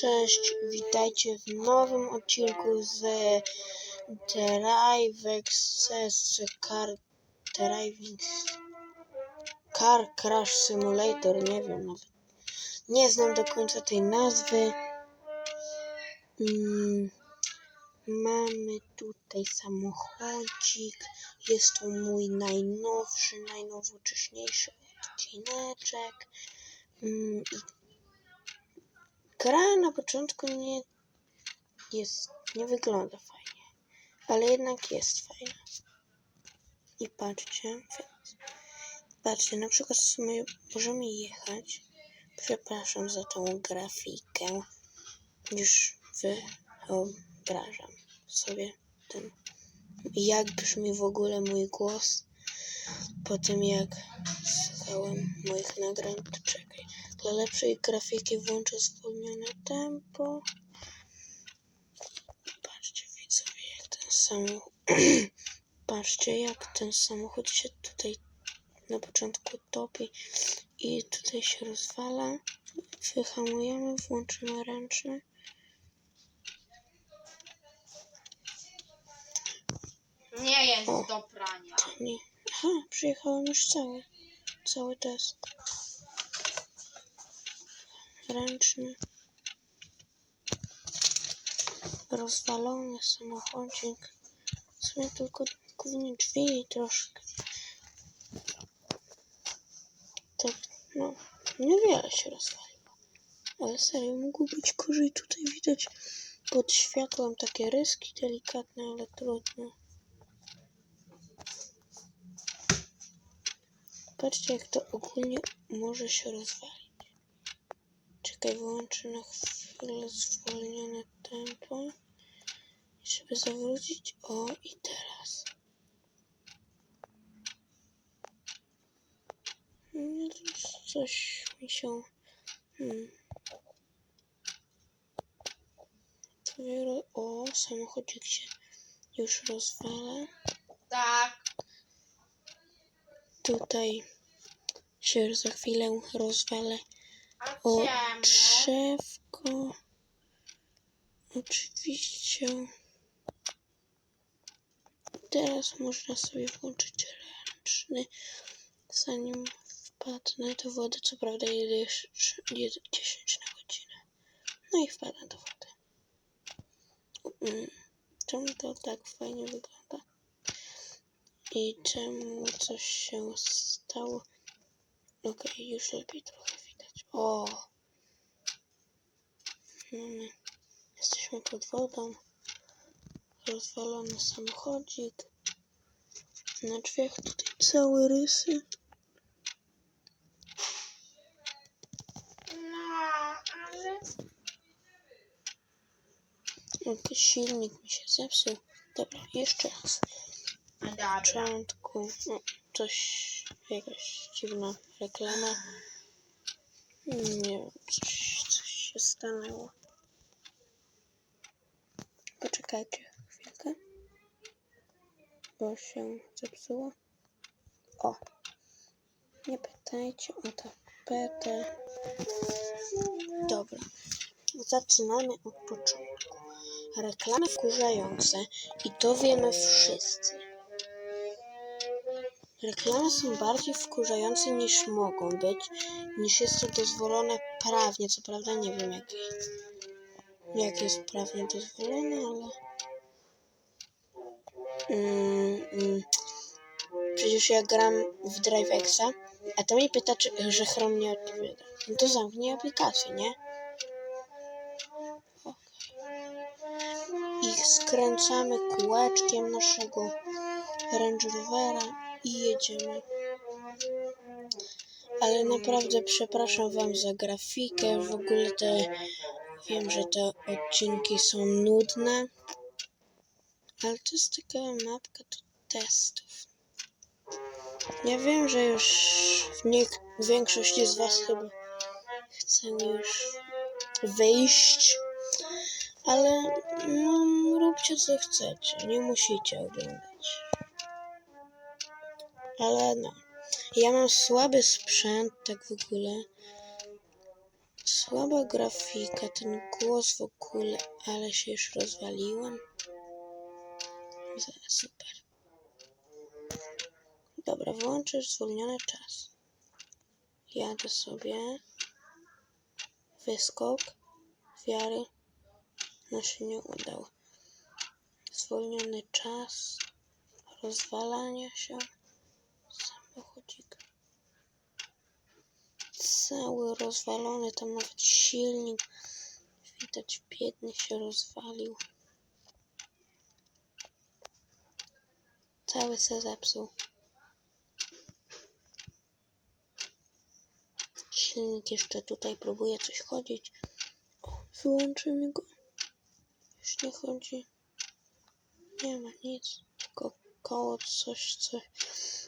Cześć, witajcie w nowym odcinku z Drivex Car Driving Car Crash Simulator, nie wiem nawet. Nie znam do końca tej nazwy. Mm, mamy tutaj samochodzik. Jest to mój najnowszy, najnowocześniejszy odcineczek. Mm, i Gra na początku nie jest, nie wygląda fajnie, ale jednak jest fajna. I patrzcie, patrzcie, na przykład my możemy jechać. Przepraszam za tą grafikę. Już wyobrażam sobie ten, jak brzmi w ogóle mój głos po tym, jak słuchałem moich nagrań. To czekaj. Dla lepszej grafiki włączę zwolnione tempo. Patrzcie widzowie, jak ten samochód... Patrzcie, jak ten samochód się tutaj na początku topi i tutaj się rozwala. Wyhamujemy, włączymy ręczny. Nie jest O. do prania. Nie. Aha, przyjechałem już cały. Cały test. Ręczny. Rozwalony samochodzik. W sumie tylko głównie drzwi troszkę. Tak, no, niewiele się rozwaliło. Ale serio, mógł być gorzej. Tutaj widać pod światłem takie ryski delikatne, ale trudno. Patrzcie, jak to ogólnie może się rozwalić. Czekaj, wyłączę na chwilę zwolnione tempo. Żeby zawrócić. O, i teraz. No, Coś mi się... Hmm. Dopiero- O, samochodzik się już rozwala. Tak. Tutaj się za chwilę rozwalę. O, drzewko. Oczywiście. Teraz można sobie włączyć ręczny. Zanim wpadnę do wody, co prawda jeszcze 10 na godzinę. No i wpadnę do wody. Mm, Czemu to tak fajnie wygląda? I czemu coś się stało? Okej, już lepiej trochę O! Mamy. Jesteśmy pod wodą. Rozwalony samochodzik. Na drzwiach tutaj całe rysy. No, ale... Jakiś silnik mi się zepsuł. Dobra, jeszcze raz. Na początku no, coś, jakaś dziwna reklama. Nie wiem, coś, coś się stanęło. Poczekajcie chwilkę. Bo się zepsuło. O! Nie pytajcie o tapetę. Dobra. Zaczynamy od początku. Reklamy wkurzające i to wiemy wszyscy. Reklamy są bardziej wkurzające niż mogą być, niż jest to dozwolone prawnie. Co prawda nie wiem jak, jak jest prawnie dozwolone, ale... Mm, mm. Przecież ja gram w DriveXa, a to mi pyta, czy, że Chrome nie odpowiada. No to zamknij aplikację, nie? i skręcamy kółeczkiem naszego Range Rovera i jedziemy. Ale naprawdę przepraszam Wam za grafikę. W ogóle te wiem, że te odcinki są nudne. Ale to jest taka mapka do testów. Ja wiem, że już większość z Was chyba chce już wyjść. Ale no, róbcie co chcecie, nie musicie oglądać. Ale no, ja mam słaby sprzęt, tak w ogóle. Słaba grafika, ten głos w ogóle, ale się już rozwaliłem. Super. Dobra, włączysz zwolniony czas. Jadę sobie. Wyskok. Wiary. No się nie udało. Zwolniony czas. Rozwalanie się. Samochodzik. Cały rozwalony, tam nawet silnik. Widać, biedny się rozwalił. Cały se zepsuł. Silnik jeszcze tutaj próbuje coś chodzić. Wyłączymy go. Już nie chodzi. Nie ma nic. Tylko koło coś, coś.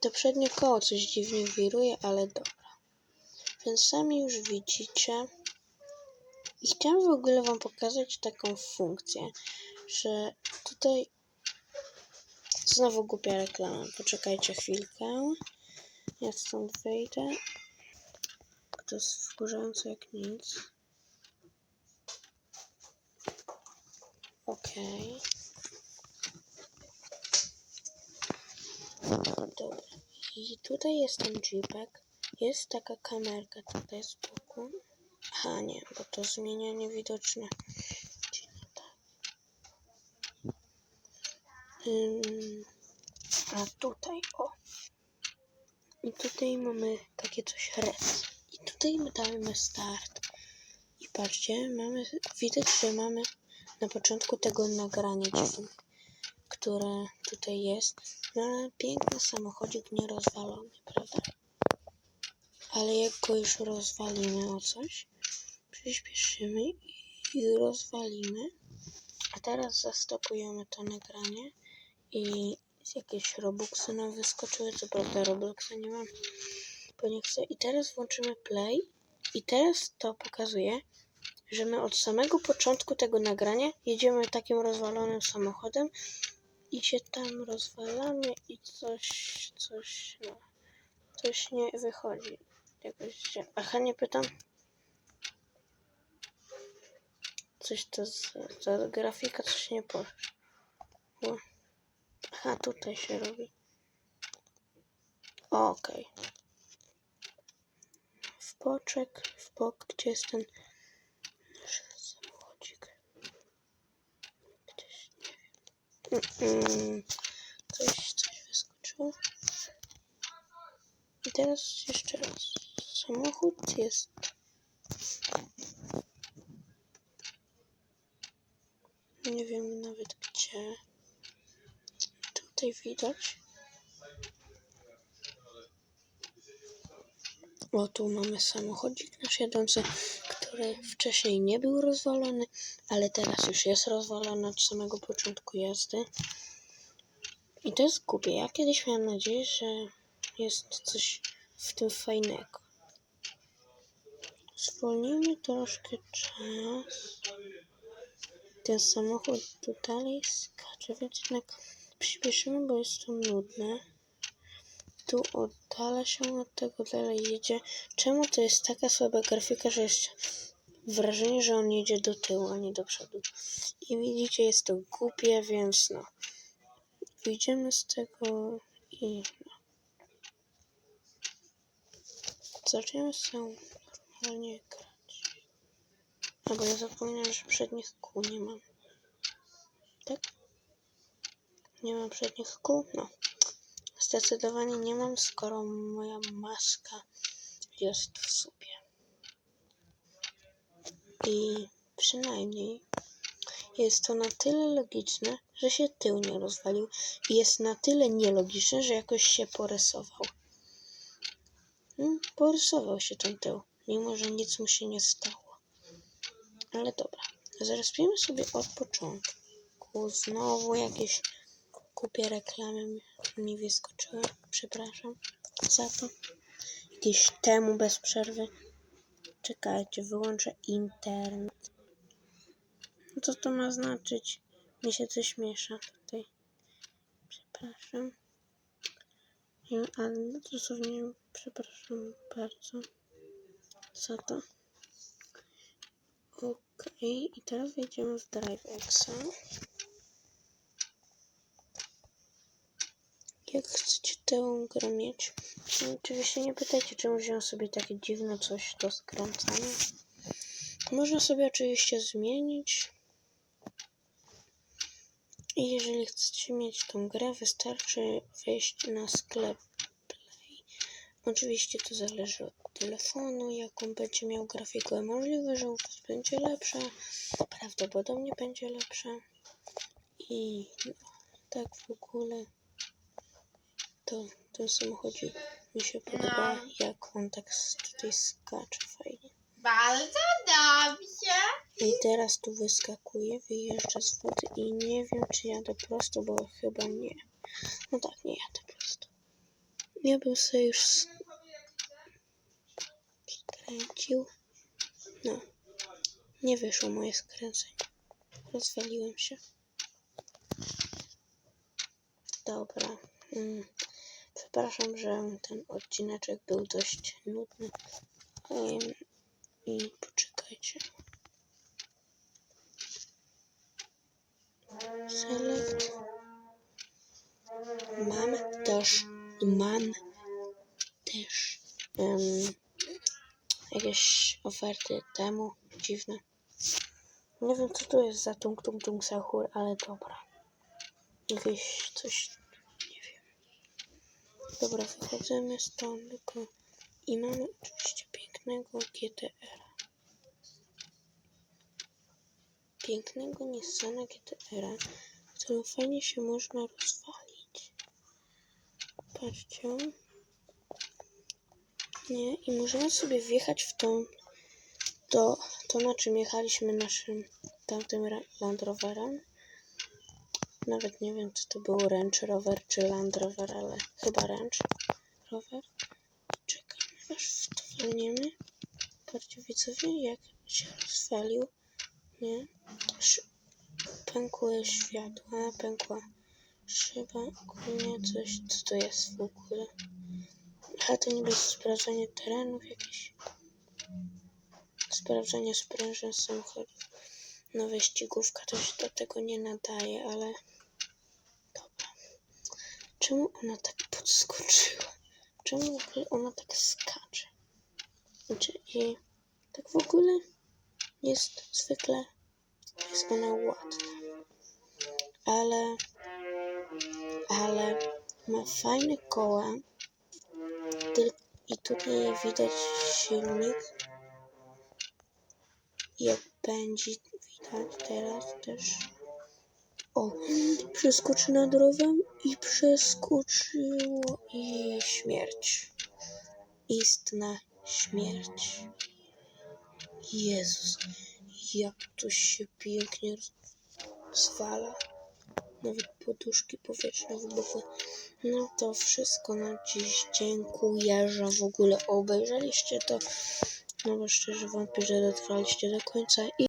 To przednie koło coś dziwnie wiruje, ale dobra. Więc sami już widzicie. I chciałam w ogóle Wam pokazać taką funkcję, że tutaj znowu głupia reklama. Poczekajcie chwilkę. Ja stąd wyjdę. To jest wkurzające jak nic. Okej. Dobra. I tutaj jest ten jeepek. Jest taka kamerka tutaj z boku. Aha, nie, bo to zmienia niewidoczne. Tak. A tutaj, o. I tutaj mamy takie coś res. I tutaj my dajemy start. I patrzcie, mamy, widać, że mamy na początku tego nagrania dziwne, które tutaj jest. No ale piękny samochodzik nierozwalony, prawda? Ale jak go już rozwalimy o coś, przyspieszymy i rozwalimy. A teraz zastopujemy to nagranie i jakieś Robuxy nam wyskoczyły. Co prawda Robloxa nie mam, bo nie chcę. I teraz włączymy play i teraz to pokazuje, że my od samego początku tego nagrania jedziemy takim rozwalonym samochodem i się tam rozwalamy i coś, coś, no, coś nie wychodzi. Jakoś się... Aha, nie pytam. Coś to z, ta grafika coś nie poszła. No. Aha, tutaj się robi. Okej. W boczek, w bok, gdzie jest ten samochodzik? Gdzieś, nie wiem. Mm, mm, coś, coś wyskoczyło. I teraz jeszcze raz. Samochód jest. Nie wiem nawet gdzie. Tutaj widać. O, tu mamy samochodzik nasz jadący, który wcześniej nie był rozwalony, ale teraz już jest rozwalony od samego początku jazdy. I to jest głupie. Ja kiedyś miałem nadzieję, że jest coś w tym fajnego. Zwolnijmy troszkę czas. Ten samochód tu dalej skacze, więc jednak przyspieszymy, bo jest to nudne. Tu oddala się od tego, dalej jedzie. Czemu to jest taka słaba grafika, że jest wrażenie, że on jedzie do tyłu, a nie do przodu. I widzicie, jest to głupie, więc no. Wyjdziemy z tego i no. Zaczniemy sobie normalnie grać. A bo ja zapomniałem, że przednich kół nie mam. Tak? Nie mam przednich kół? No. Zdecydowanie nie mam, skoro moja maska jest w supie. I przynajmniej jest to na tyle logiczne, że się tył nie rozwalił. I jest na tyle nielogiczne, że jakoś się porysował. Hmm, porysował się ten tył, mimo że nic mu się nie stało. Ale dobra, zrespiemy sobie od początku. Znowu jakieś głupie reklamy mi- wyskoczyły. Przepraszam za to. Jakieś temu bez przerwy. Czekajcie, wyłączę internet. No co to ma znaczyć? Mi się coś miesza tutaj. Przepraszam. Ale dosłownie przepraszam bardzo za to. Okej, i teraz wejdziemy w DriveXa. Jak chcecie tę grę mieć? No, Oczywiście nie pytajcie, czemu wziąłem sobie takie dziwne coś do skręcania. Można sobie oczywiście zmienić. I jeżeli chcecie mieć tą grę, wystarczy wejść na sklep Play. Oczywiście to zależy od telefonu, jaką będzie miał grafikę. Możliwe, że u Was będzie lepsza, prawdopodobnie będzie lepsza. I no, tak w ogóle to ten samochodzik mi się podoba, jak on tak tutaj skacze fajnie. Bardzo dobrze. I teraz tu wyskakuje, wyjeżdża z wody i nie wiem, czy jadę prosto, bo chyba nie. No tak, nie jadę prosto. Ja bym sobie już skręcił. No, nie wyszło moje skręcenie. Rozwaliłem się. Dobra. Mm. Przepraszam, że ten odcineczek był dość nudny. I poczekajcie. Select. Mam też, mam też em, jakieś oferty temu dziwne. Nie wiem co to jest za tung tung tung sahur, ale dobra. Jakieś coś, nie wiem. Dobra, wychodzimy stąd tylko i mamy oczywiście pięknego GTR. Pięknego Nissana GTR, którym fajnie się można rozwalić. Patrzcie. Nie, i możemy sobie wjechać w tą, to, to na czym jechaliśmy naszym tamtym Land Roverem. Nawet nie wiem, czy to był Range Rover czy Land Rover, ale chyba Range Rover. Czekamy, aż w to walniemy. Patrzcie, widzowie, jak się rozwalił. Nie? Pękły światła, pękła szyba, ogólnie coś, co to jest w ogóle? A to niby sprawdzanie terenów jakieś. Sprawdzanie sprężyn samochodów. No wyścigówka to się do tego nie nadaje, ale dobra. Czemu ona tak podskoczyła? Czemu ona tak skacze? Znaczy, i tak w ogóle jest zwykle jest ona ładna. Ale ale ma fajne koła. I tutaj widać silnik. Jak pędzi, widać teraz też. O, przeskoczy nad rowem i przeskoczyło i śmierć. Istna śmierć. Jezus, jak to się pięknie zwala. Nawet poduszki powietrzne wybuchły. No to wszystko na dziś. Dziękuję, że w ogóle obejrzeliście to. No bo szczerze wątpię, że dotrwaliście do końca. I